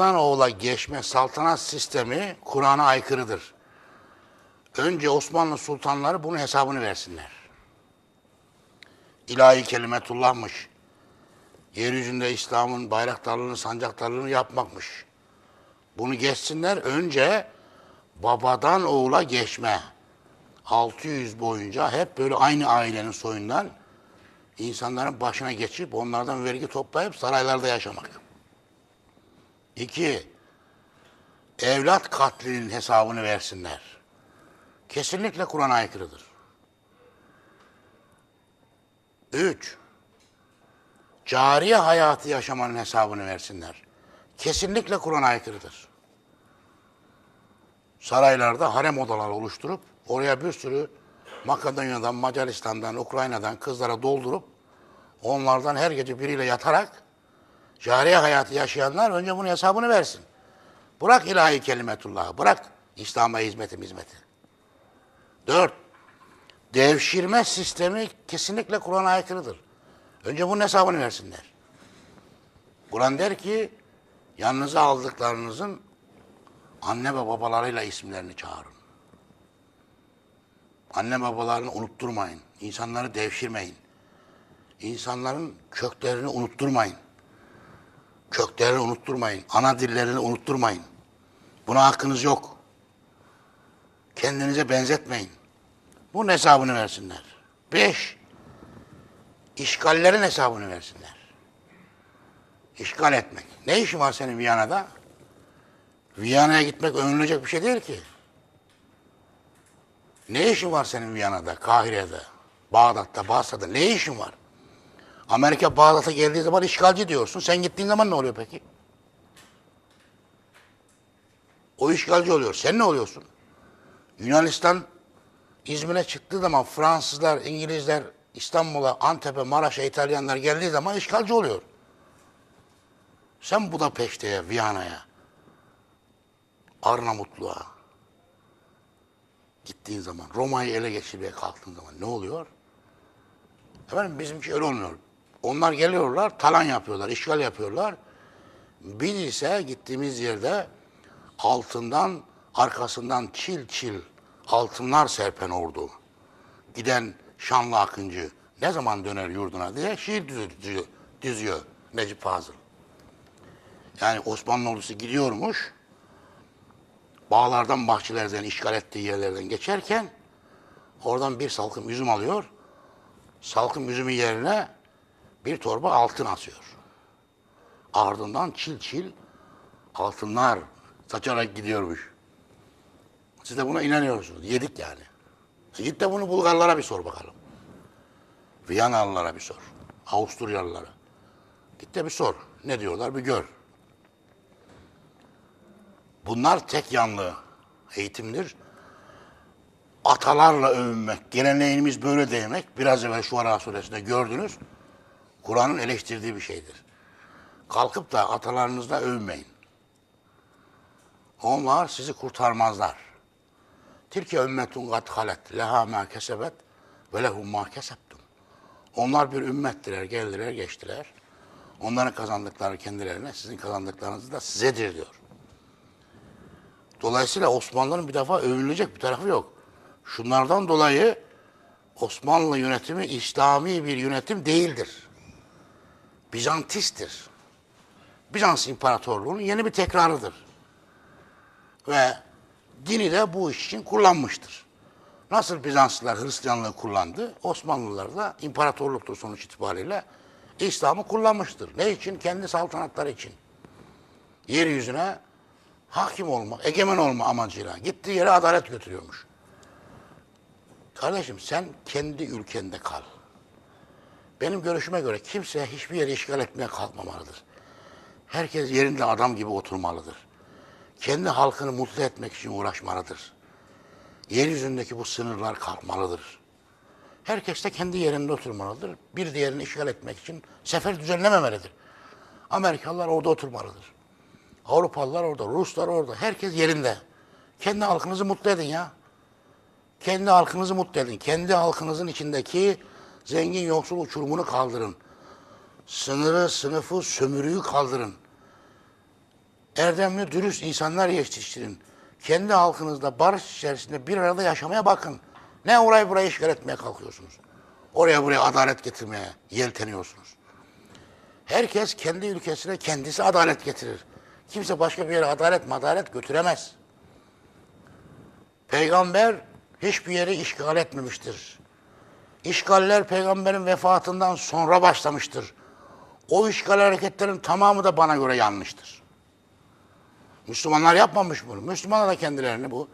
babadan oğula geçme saltanat sistemi Kur'an'a aykırıdır. Önce Osmanlı sultanları bunun hesabını versinler. İlahi kelimetullah'mış. Yeryüzünde İslam'ın bayraktarlığını, sancaktarlığını yapmakmış. Bunu geçsinler. Önce babadan oğula geçme. 600 boyunca hep böyle aynı ailenin soyundan insanların başına geçip onlardan vergi toplayıp saraylarda yaşamak. İki, evlat katlinin hesabını versinler. Kesinlikle Kur'an'a aykırıdır. Üç, cariye hayatı yaşamanın hesabını versinler. Kesinlikle Kur'an'a aykırıdır. Saraylarda harem odaları oluşturup oraya bir sürü Makedonya'dan, Macaristan'dan, Ukrayna'dan kızlara doldurup onlardan her gece biriyle yatarak cariye hayatı yaşayanlar önce bunun hesabını versin. Bırak ilahi kelimetullahı, bırak İslam'a hizmeti hizmeti. Dört, devşirme sistemi kesinlikle Kur'an'a aykırıdır. Önce bunun hesabını versinler. Kur'an der ki, yanınıza aldıklarınızın anne ve babalarıyla isimlerini çağırın. Anne babalarını unutturmayın. İnsanları devşirmeyin. İnsanların köklerini unutturmayın. Köklerini unutturmayın. Ana dillerini unutturmayın. Buna hakkınız yok. Kendinize benzetmeyin. Bunun hesabını versinler. Beş, işgallerin hesabını versinler. İşgal etmek. Ne işin var senin Viyana'da? Viyana'ya gitmek övünülecek bir şey değil ki. Ne işin var senin Viyana'da, Kahire'de, Bağdat'ta, Basra'da? Ne işin var? Amerika Bağdat'a geldiği zaman işgalci diyorsun. Sen gittiğin zaman ne oluyor peki? O işgalci oluyor. Sen ne oluyorsun? Yunanistan İzmir'e çıktığı zaman Fransızlar, İngilizler İstanbul'a, Antep'e, Maraş'a, İtalyanlar geldiği zaman işgalci oluyor. Sen Budapeşte'ye, Viyana'ya, Arnavutluğa gittiğin zaman, Roma'yı ele geçirmeye kalktığın zaman ne oluyor? Efendim bizimki öyle olmuyor. Onlar geliyorlar, talan yapıyorlar, işgal yapıyorlar. Biz ise gittiğimiz yerde altından, arkasından çil çil altınlar serpen ordu. Giden şanlı akıncı ne zaman döner yurduna diye şiir düzüyor, düzüyor Necip Fazıl. Yani Osmanlı ordusu gidiyormuş, bağlardan, bahçelerden, işgal ettiği yerlerden geçerken oradan bir salkım üzüm alıyor. Salkım üzümün yerine bir torba altın asıyor. Ardından çil çil altınlar saçarak gidiyormuş. Siz de buna inanıyorsunuz. Yedik yani. E git de bunu Bulgarlara bir sor bakalım. Viyanalılara bir sor. Avusturyalılara. Git de bir sor. Ne diyorlar bir gör. Bunlar tek yanlı eğitimdir. Atalarla övünmek, geleneğimiz böyle demek. Biraz evvel şu Ara suresinde gördünüz. Kur'an'ın eleştirdiği bir şeydir. Kalkıp da atalarınızla övünmeyin. Onlar sizi kurtarmazlar. Tilke ümmetun kat halet leha ma kesebet ve lehum ma kesebtum. Onlar bir ümmettiler, geldiler, geçtiler. Onların kazandıkları kendilerine, sizin kazandıklarınız da sizedir diyor. Dolayısıyla Osmanlı'nın bir defa övünülecek bir tarafı yok. Şunlardan dolayı Osmanlı yönetimi İslami bir yönetim değildir. Bizantistir. Bizans İmparatorluğu'nun yeni bir tekrarıdır. Ve dini de bu iş için kullanmıştır. Nasıl Bizanslılar Hristiyanlığı kullandı, Osmanlılar da imparatorluktur sonuç itibariyle İslam'ı kullanmıştır. Ne için? Kendi saltanatları için. Yeryüzüne hakim olma, egemen olma amacıyla gittiği yere adalet götürüyormuş. Kardeşim sen kendi ülkende kal. Benim görüşüme göre kimse hiçbir yeri işgal etmeye kalkmamalıdır. Herkes yerinde adam gibi oturmalıdır. Kendi halkını mutlu etmek için uğraşmalıdır. Yeryüzündeki bu sınırlar kalkmalıdır. Herkes de kendi yerinde oturmalıdır. Bir diğerini işgal etmek için sefer düzenlememelidir. Amerikalılar orada oturmalıdır. Avrupalılar orada, Ruslar orada. Herkes yerinde. Kendi halkınızı mutlu edin ya. Kendi halkınızı mutlu edin. Kendi halkınızın içindeki zengin yoksul uçurumunu kaldırın. Sınırı, sınıfı, sömürüyü kaldırın. erdemli, dürüst insanlar yetiştirin. Kendi halkınızla barış içerisinde bir arada yaşamaya bakın. Ne orayı burayı işgal etmeye kalkıyorsunuz. Oraya buraya adalet getirmeye yelteniyorsunuz. Herkes kendi ülkesine kendisi adalet getirir. Kimse başka bir yere adalet madalet götüremez. Peygamber hiçbir yeri işgal etmemiştir. İşgaller peygamberin vefatından sonra başlamıştır. O işgal hareketlerin tamamı da bana göre yanlıştır. Müslümanlar yapmamış bunu. Müslümanlar da kendilerini bu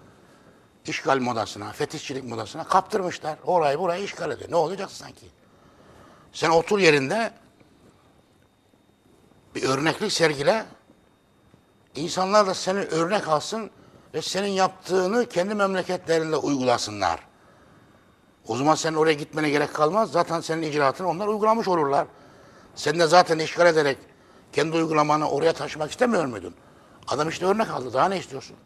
işgal modasına, fetişçilik modasına kaptırmışlar. Orayı burayı işgal ediyor. Ne olacak sanki? Sen otur yerinde bir örneklik sergile. İnsanlar da seni örnek alsın ve senin yaptığını kendi memleketlerinde uygulasınlar. O zaman senin oraya gitmene gerek kalmaz. Zaten senin icraatını onlar uygulamış olurlar. Sen de zaten işgal ederek kendi uygulamanı oraya taşımak istemiyor muydun? Adam işte örnek aldı. Daha ne istiyorsun?